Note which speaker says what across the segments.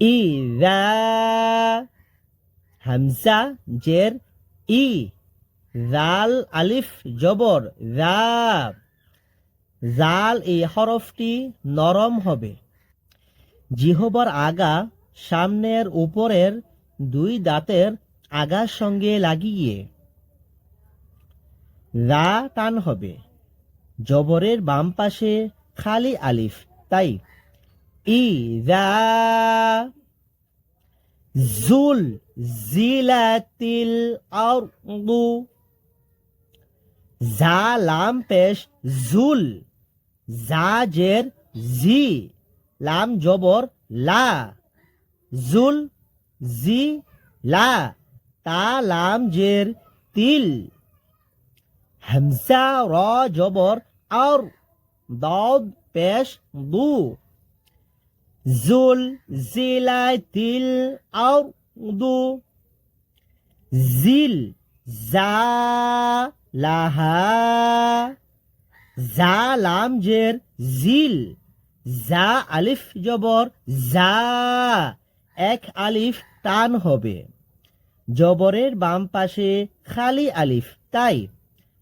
Speaker 1: ইদা হামজা জের ই জাল আলিফ জবর জা জাল এই হরফটি নরম হবে। জিহবার আগা সামনের উপরের দুই দাঁতের আগার সঙ্গে লাগিয়ে রা টান হবে। জবরের বাম পাশে খালি আলিফ, তাই ই রা জুল জিলাতিল আরদু জা লাম পেশ জুল জাজের জি লাম জবর লা জুল জি লা তা লাম জের তিল হামজা র জবর আর দাউদ পেশ দু জুল জিলাতিল আর দু। জিল জা লাহা জা লাম জের জিল। জা আলিফ জবর জা। এক আলিফ টান হবে। জবরের বাম পাশে খালি আলিফ তাই।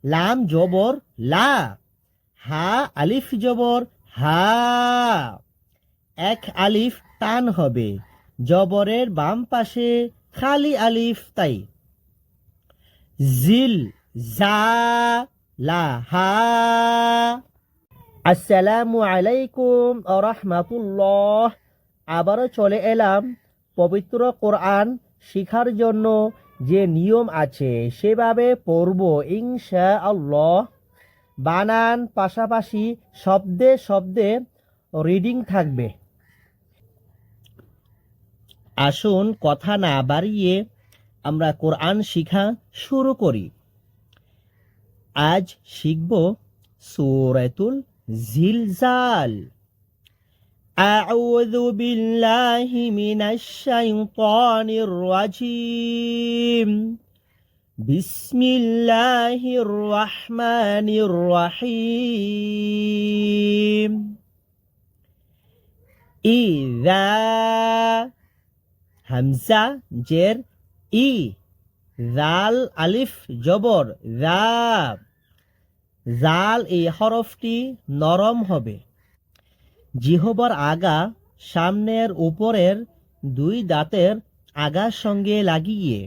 Speaker 1: লাম জবর লা। হা আলিফ জবর হা। এক আলিফ টান হবে। জবরের বাম পাশে খালি আলিফ, তাই। জিল, জা, লা, হা। আসসালামু আলাইকুম রহমাতুল্লাহ। আবারও চলে এলাম পবিত্র কোরআন শিখার জন্য যে নিয়ম আছে, সেভাবে পড়ব ইনশা আল্লাহ বানান পাশাপাশি শব্দে শব্দে রিডিং থাকবে। আসুন কথা না বাড়িয়ে আমরা কোরআন শিখা শুরু করি আজ শিখব সুরাতুল জিলজাল أعوذ بالله من الشيطان الرجيم بسم الله الرحمن الرحيم إذا হামজা, জের, ই জাল আলিফ, জবর জা জাল এই হরফটি নরম হবে। জিহবার আগা সামনের উপরের দুই দাঁতের আগার সঙ্গে লাগিয়ে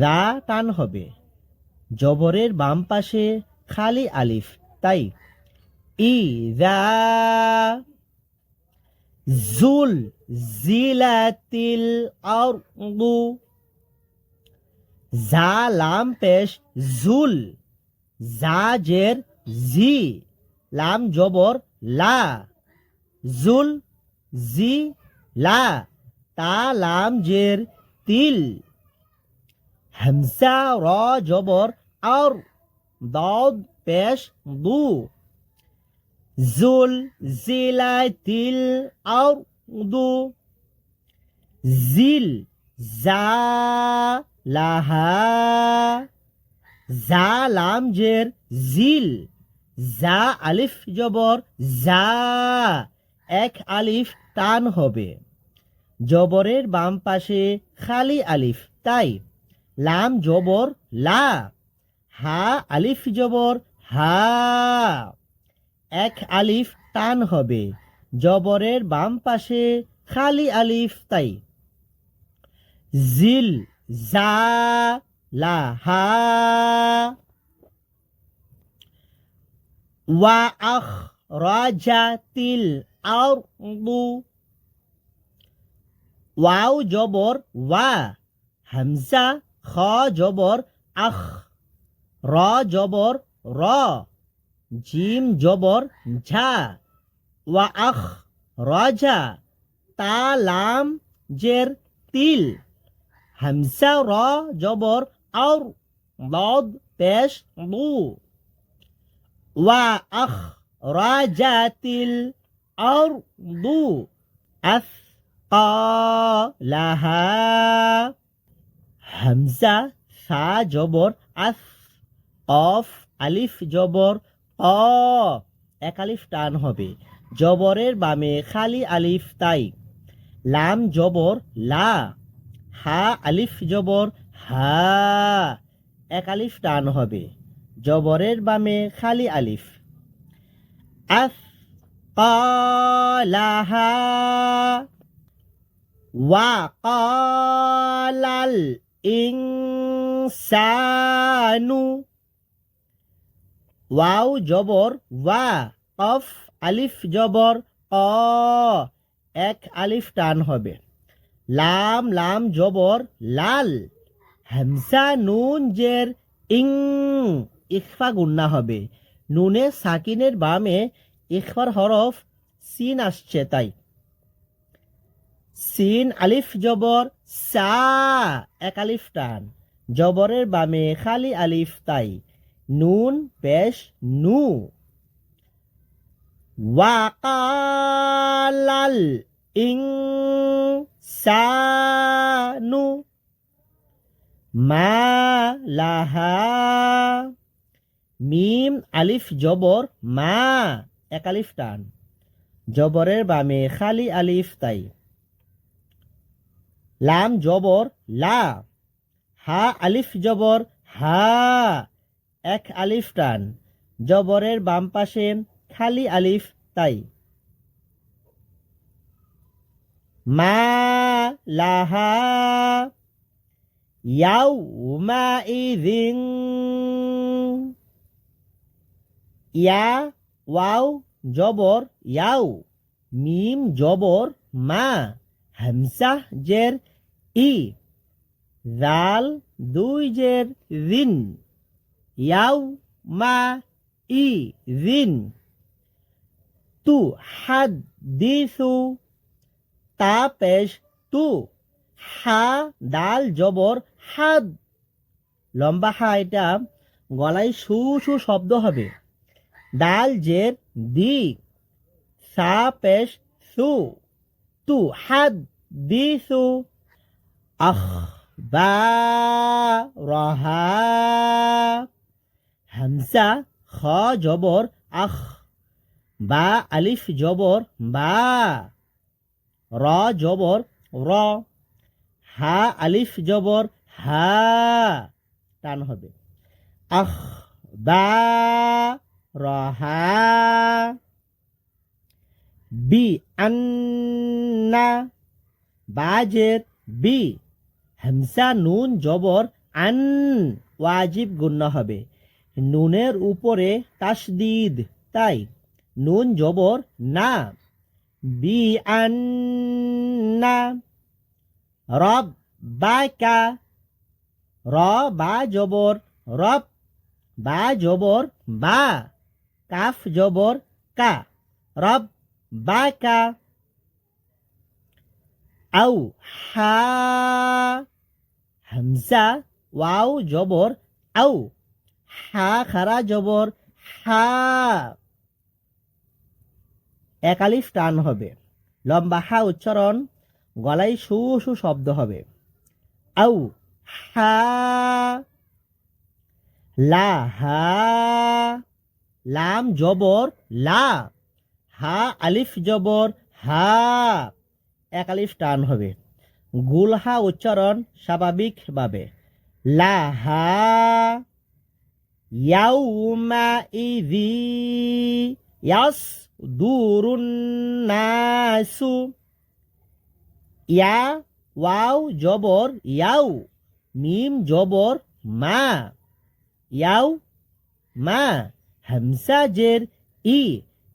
Speaker 1: রা টান হবে। জবরের বাম পাশে খালি আলিফ, তাই ই রা জুল জিলাতিল আরদু জা লাম পেশ জুল জাজের জি লাম জবর লা জুল জি লা তা লাম জের তিল হামজা র জবর আর দাউদ পেশ দু জুল জিলাতিল আরদু জিল জা লাহা জা লাম জের জিল জা আলিফ জবর জা এক আলিফ টান হবে। জবরের বাম পাশে খালি আলিফ, তাই। লাম জবর লা, হা আলিফ জবর হা। এক আলিফ টান হবে। জবরের বাম পাশে খালি আলিফ, তাই। জিল, জা, লা, হা। ওয়া আখ রাজাতিল আরদু ওয়াও, জবর, ওয়া। হামজা, খ, জবর, আখ। র, জবর, র। জিম জবর ঝা ওয়া আখ রাজা তা লাম জের তিল হামসা র জবর আর ضاد পেশ দু ওয়া আখ রাজাতিল আরদু আথকালাহা হামজা সা জবর আস অফ আলিফ জবর অ এক আলিফ টান হবে। জবরের বামে খালি আলিফ তাই। লাম জবর লা, হা আলিফ জবর হা এক আলিফ টান হবে। জবরের বামে খালি আলিফ। আস কলাহা, ওয়া, কালাল ইনসানু। ওয়াও জবর, ওয়া, কফ, আলিফ জবর অ এক আলিফ টান হবে। লাম লাম জবর, লাল। হামসা, নুন, জের, ইং, ইখফা গুন্না হবে। নুনে সাকিনের বামে ইখফার হরফ সিন আসছে তাই। সিন, আলিফ জবর, সা, এক আলিফ টান। জবরের বামে খালি আলিফ তাই। নুন পেশ নু। ওয়াকালাল ইনসানু মা লাহা মিম, আলিফ, জবর, মা। এক আলিফ টান। জবরের বামে খালি আলিফ, তাই। লাম, জবর, লা। হা, আলিফ, জবর, হা। এক আলিফ টান। জবরের বাম পাশে খালি আলিফ, তাই। মা লাহা ইয়াউমা ইদিন ইয়া, ওয়াও, জবর ইয়াও মিম, জবর, মা। হামসা জের, ই। জাল দুই, জের দিন মা ই দিন তু হা দাল জবর হাদ লম্বা হা এটা গলায় সু সু শব্দ হবে। দাল জের দি সা পেশ সু তু হাদ দিসু আখ বা রহা হামসা খ, জবর, আখ। বা, আলিফ, জবর, বা। র, জবর, র। হা, আলিফ, জবর, হা। টান হবে। আখ, বা রহা বি, আন্না। বাজের বি। হামসা নুন, জবর, আন। ওয়াজিব গুণ্য হবে। নুনের উপরে তাসদিদ, তাই নুন জবর না। বি আন্না রব বাকা র বা জবর রব, বা জবর বা, কাফ জবর কা রব বা কা আউ হা হামসা ওয়াও জবর আউ হা খারা জবর, হা। একালিফ টান হবে। লম্বা হা উচ্চারণ, গলায় সু সু শব্দ হবে। আউ, হা। লা, হা। লাম জবর, লা। হা, আলিফ জবর, হা। এক আলিফ টান হবে গুলহা উচ্চারণ স্বাভাবিকভাবে। লা, হা। ইয়াউমা ইদি ইয়াস দুরুন নাসু ইয়া ওয়াও জবর ইয়াও মিম জবর মা ইয়াও মা হামসা জের ই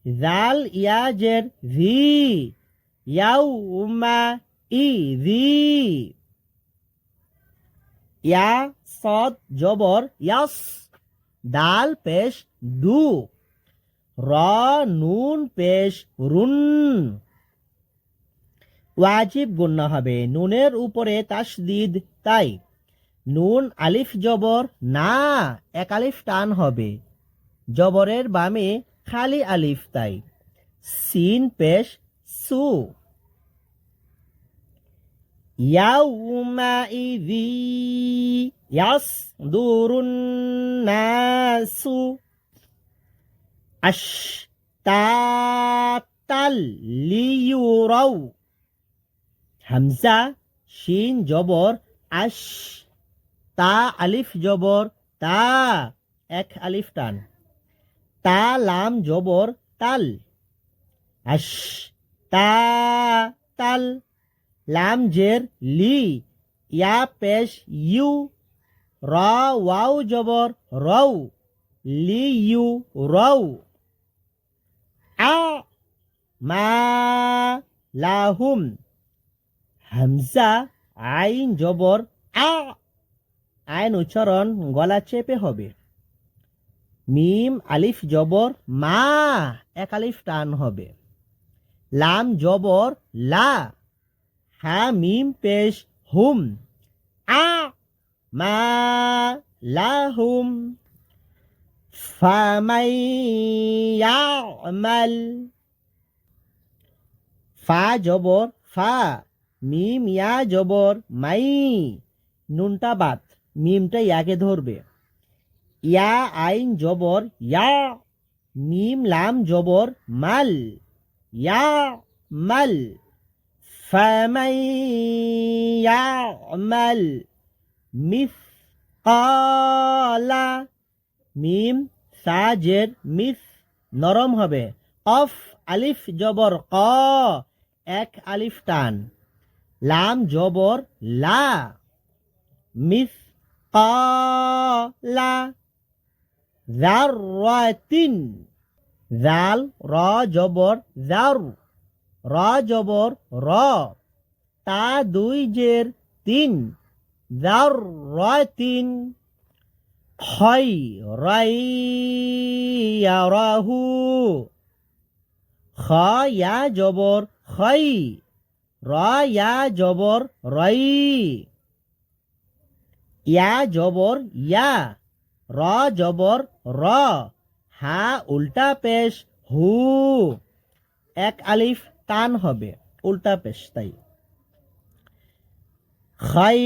Speaker 1: জাল ইয়া জের ভি ইয়াও মা ই ভি ইয়া দাল পেশ দু র, নুন, পেশ, রুন। ওয়াজিব গুণ্য হবে। নুনের উপরে তাসদিদ তাই। নুন, আলিফ, জবর, না, এক আলিফ টান হবে। জবরের বামে খালি আলিফ তাই। সিন, পেশ, সু। يومئذ يصدر الناس أشتاتا তাল লিউরাউ হামজা শিন জবর আশ তা আলিফ জবর তা এক আলিফ টান তা লাম জবর তাল আশ তা তাল লাম জের লি, ইয়া পেশ ইউ, র ওয়াও জবর রৌ লি ইউ রৌ আ, মা, লাহুম, হামজা, আইন জবর, আ, আইন উচ্চারণ গলা চেপে হবে। মিম, আলিফ জবর, মা, এক আলিফ টান হবে। লাম জবর, লা হা মিম পেশ হুম। আ মা লাহুম। ফামাই ইয়ামাল। ফা জবর ফা, মিম ইয়া জবর মাই। নুনটা বাত মিমটা ইয়াকে ধরবে। ইয়া আইন জবর ইয়া, মিম লাম জবর মাল। ইয়া মাল। فمن يعمل مثقال মিম সাজের মিস নরম হবে অফ আলিফ জবর ক এক আলিফ টান লাম জবর লা মিস লা জাররাতিন জাল র জবর জার র জবর র। তা দুই জের তিন। জাররাতিন খয়রাহু খ ইয়া জবর খই র ইয়া জবর রই ইয়া জবর ইয়া। র জবর র। হা উল্টা পেশ হু। এক আলিফ টান হবে, উল্টা পেশ, তাই। খাই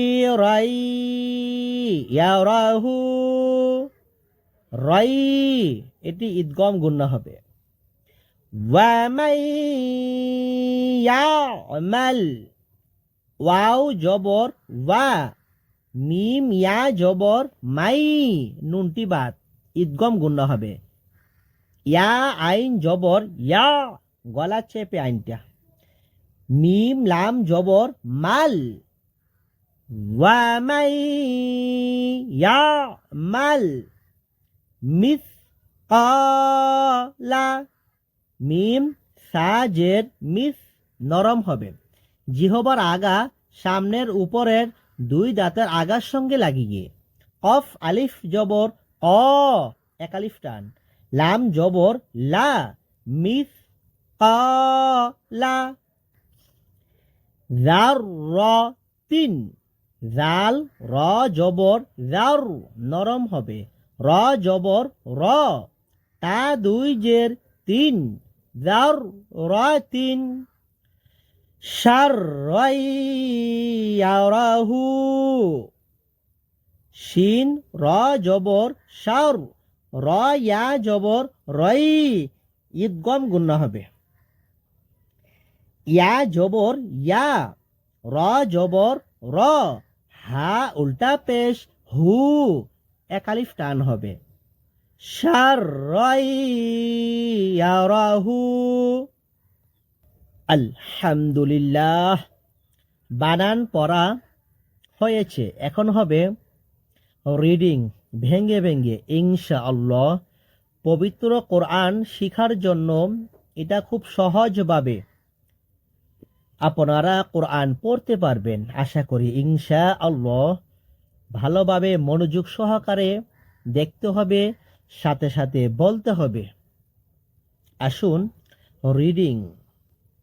Speaker 1: ইয়ারাহু, রাই, এটি ঈদগম গুন্না হবে। ওয়ামাই ইয়ামাল ওয়াও জবর, ওয়া, মিম, ইয়া জবর, মাই, নুনটি বাদ, ঈদগম গুন্না হবে। ইয়া আইন জবর, ইয়া গলা চেপে আইনটা। মিম লাম জবর মাল। ওয়ামাই ইয়া মাল। মিস কলা মিম সাজের মিস নরম হবে। জিহবার আগা সামনের উপরের দুই দাঁতের আগার সঙ্গে লাগিয়ে। কফ আলিফ জবর অ এক আলিফ টান। লাম জবর লা, মিস লা তিন জাল র জবর জার নরম হবে। র জবর র। তা দুই জের তিন। জার র তিন সার রাহু শিন র জবর সার র ইয়া জবর রই ঈদগম গুণ হবে। ইয়া জবর ইয়া, র জবর র, হা উল্টা পেশ, হু একালিফ টান হবে। সারাহু আলহামদুলিল্লাহ, বানান পড়া হয়েছে। এখন হবে রিডিং ভেঙ্গে ভেঙ্গে ইনশা আল্লাহ পবিত্র কোরআন শিখার জন্য এটা খুব সহজভাবে আপনারা কোরআন পড়তে পারবেন। আশা করি ইনশা আল্লাহ ভালোভাবে মনোযোগ সহকারে দেখতে হবে, সাথে সাথে বলতে হবে। আসুন রিডিং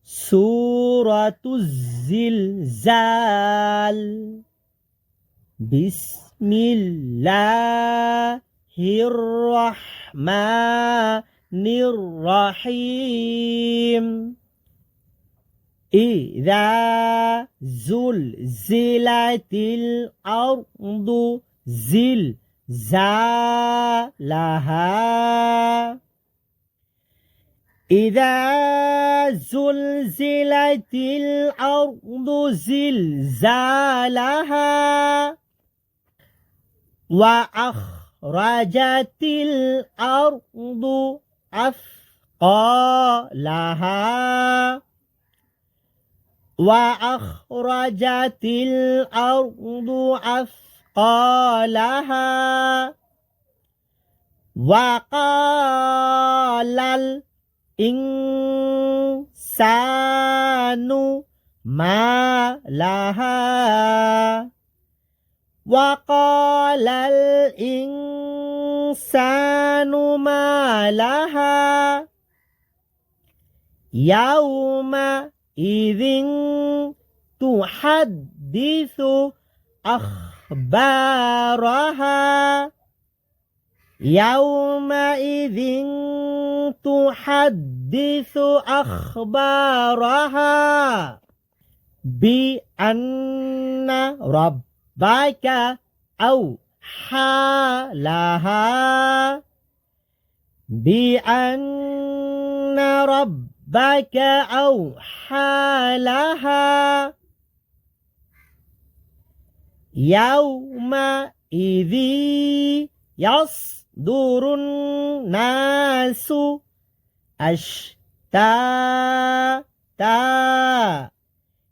Speaker 1: সুরাতুজিল জাল বিসমিল্লাহির রহমানির রহিম। إذا زلزلت الأرض زلزالها. إذا زلزلت الأرض زلزالها وأخرجت الأرض أثقالها. وأخرجت الأرض أثقالها. وقال الإنسان ما لها. وقال الإنسان ما لها. يومئذ تحدث أخبارها يومئذ تحدث أخبارها بأن ربك أوحى لها بأن ربك أوحى لها يومئذ يصدر الناس أشتاتا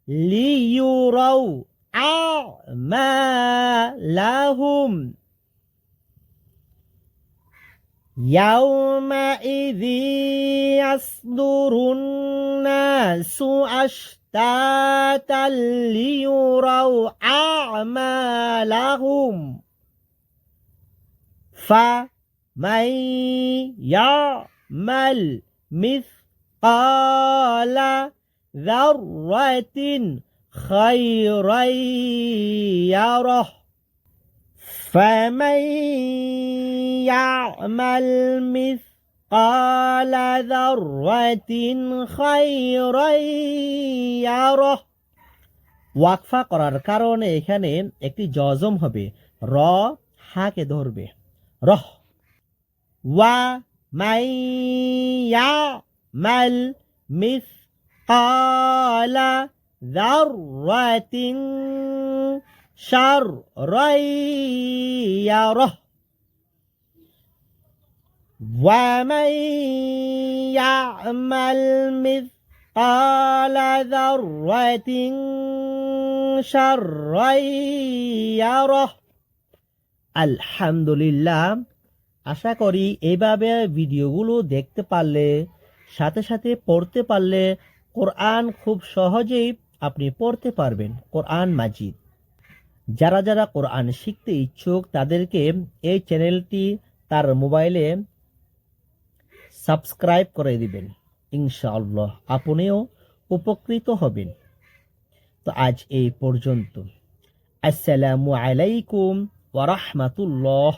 Speaker 1: ليروا أعمالهم. يومئذ يصدر الناس أشتاتا ليروا أعمالهم. فمن يعمل مثقال ذرة خيرا يره فمن يعمل مثقال ذرة خيرا يره ওয়াকফা করার কারণে এখানে একটি জজম হবে র হাকে ধরবে রহ ওয়া মাই ইয়ামাল মিসকালা ذرة شرا يره ومن يعمل مثقال ذرة شرا يره আলহামদুলিল্লাহ আশা করি এইভাবে ভিডিওগুলো দেখতে পারলে সাথে সাথে পড়তে পারলে কোরআন খুব সহজেই আপনি পড়তে পারবেন কোরআন মাজিদ যারা যারা কোরআন শিখতে ইচ্ছুক, তাদেরকে এই চ্যানেলটি তার মোবাইলে সাবস্ক্রাইব করে দিবেন। ইনশাআল্লাহ আপনিও উপকৃত হবেন। তো আজ এই পর্যন্ত। আসসালামু আলাইকুম ওয়া রাহমাতুল্লাহ।